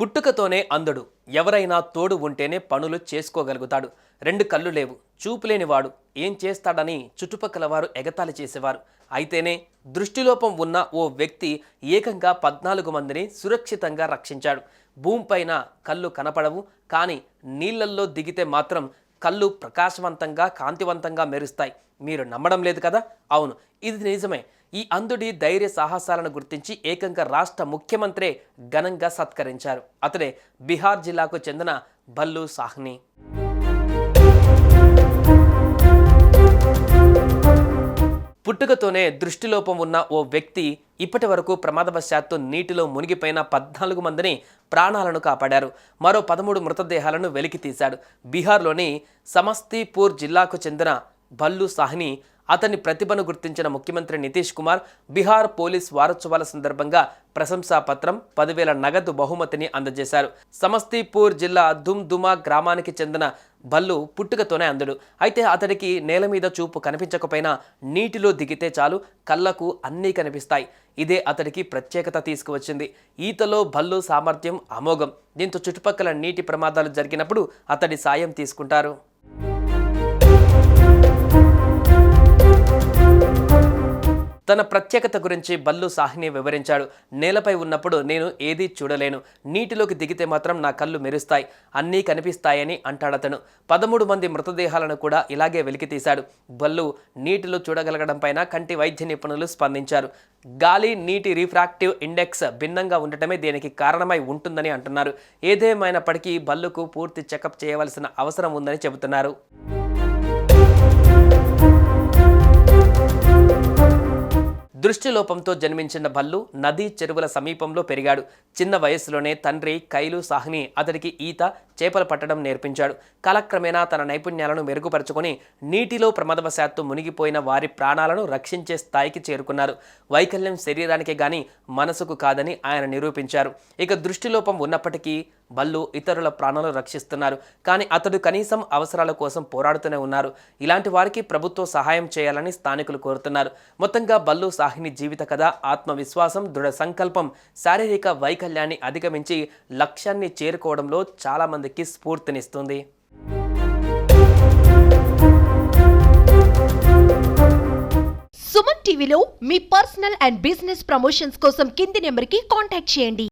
పుట్టుకతోనే అందుడు. ఎవరైనా తోడు ఉంటేనే పనులు చేసుకోగలుగుతాడు. రెండు కళ్ళు లేవు. చూపులేనివాడు ఏం చేస్తాడని చుట్టుపక్కల వారు ఎగతాళి చేసేవారు. అయితేనే దృష్టిలోపం ఉన్న ఓ వ్యక్తి ఏకంగా పద్నాలుగు మందిని సురక్షితంగా రక్షించాడు. భూమిపైన కళ్ళు కనపడవు. కానీ నీళ్ళల్లో దిగితే మాత్రం కళ్ళు ప్రకాశవంతంగా కాంతివంతంగా మెరుస్తాయి. మీరు నమ్మడం లేదు కదా? అవును. ఇది నిజమే. ఈ అంధుడి ధైర్య సాహసాలను గుర్తించి ఏకంగా రాష్ట్ర ముఖ్యమంత్రే ఘనంగా సత్కరించారు. అతడే బీహార్ జిల్లాకు చెందిన భల్లు సాహ్ని. పుట్టుకతోనే దృష్టిలోపం ఉన్న ఓ వ్యక్తి ఇప్పటి వరకు ప్రమాదవశాత్తు నీటిలో మునిగిపోయిన పద్నాలుగు మందిని ప్రాణాలను కాపాడారు. మరో పదమూడు మృతదేహాలను వెలికి తీశాడు బీహార్లోని సమస్తీపూర్ జిల్లాకు చెందిన భల్లు సాహ్ని అతని ప్రతిభను గుర్తించిన ముఖ్యమంత్రి నితీష్ కుమార్ బీహార్ పోలీస్ వారోత్సవాల సందర్భంగా ప్రశంసా పత్రం పదివేల నగదు బహుమతిని అందజేశారు. సమస్తీపూర్ జిల్లా దుమ్ దుమా గ్రామానికి చెందిన బల్లు పుట్టుకతోనే అందుడు. అయితే అతడికి నేల మీద చూపు కనిపించకపోయినా నీటిలో దిగితే చాలు కళ్ళకు అన్నీ కనిపిస్తాయి. ఇదే అతడికి ప్రత్యేకత తీసుకువచ్చింది. ఈతలో బల్లు సామర్థ్యం అమోఘం. దీంతో చుట్టుపక్కల నీటి ప్రమాదాలు జరిగినప్పుడు అతడి సాయం తీసుకుంటారు. తన ప్రత్యేకత గురించి బల్లు సాహ్ని వివరించాడు. నేలపై ఉన్నప్పుడు నేను ఏదీ చూడలేను. నీటిలోకి దిగితే మాత్రం నా కళ్ళు మెరుస్తాయి. అన్నీ కనిపిస్తాయని అంటాడతను. పదమూడు మంది మృతదేహాలను కూడా ఇలాగే వెలికితీశాడు బల్లు నీటిలో చూడగలగడం పైన కంటి వైద్య నిపుణులు స్పందించారు. గాలి నీటి రిఫ్రాక్టివ్ ఇండెక్స్ భిన్నంగా ఉండటమే దీనికి కారణమై ఉంటుందని అంటున్నారు. ఏదేమైనప్పటికీ బల్లుకు పూర్తి చెకప్ చేయవలసిన అవసరం ఉందని చెబుతున్నారు. దృష్టిలోపంతో జన్మించిన భల్లు నదీ చెరువుల సమీపంలో పెరిగాడు. చిన్న వయసులోనే తండ్రి కైలు సాహ్ని అతడికి ఈత చేపలు పట్టడం నేర్పించాడు. కాలక్రమేణా తన నైపుణ్యాలను మెరుగుపరుచుకొని నీటిలో ప్రమాదవశాత్తు మునిగిపోయిన వారి ప్రాణాలను రక్షించే స్థాయికి చేరుకున్నారు. వైకల్యం శరీరానికి గాని మనసుకు కాదని ఆయన నిరూపించారు. ఇక దృష్టిలోపం ఉన్నప్పటికీ బల్లు ఇతరుల ప్రాణాలు రక్షిస్తున్నారు. కానీ అతడు కనీసం అవసరాల కోసం పోరాడుతూనే ఉన్నారు. ఇలాంటి వారికి ప్రభుత్వం సహాయం చేయాలని స్థానికులు కోరుతున్నారు. మొత్తంగా బల్లు సాహిని జీవిత కథ ఆత్మవిశ్వాసం దృఢ సంకల్పం శారీరక వైకల్యాన్ని అధిగమించి లక్ష్యాన్ని చేరుకోవడంలో చాలామందికి స్ఫూర్తినిస్తుంది. సుమన్ టీవీలో మీ పర్సనల్ అండ్ బిజినెస్ ప్రమోషన్స్ కోసం కింది నెంబర్కి కాంటాక్ట్ చేయండి.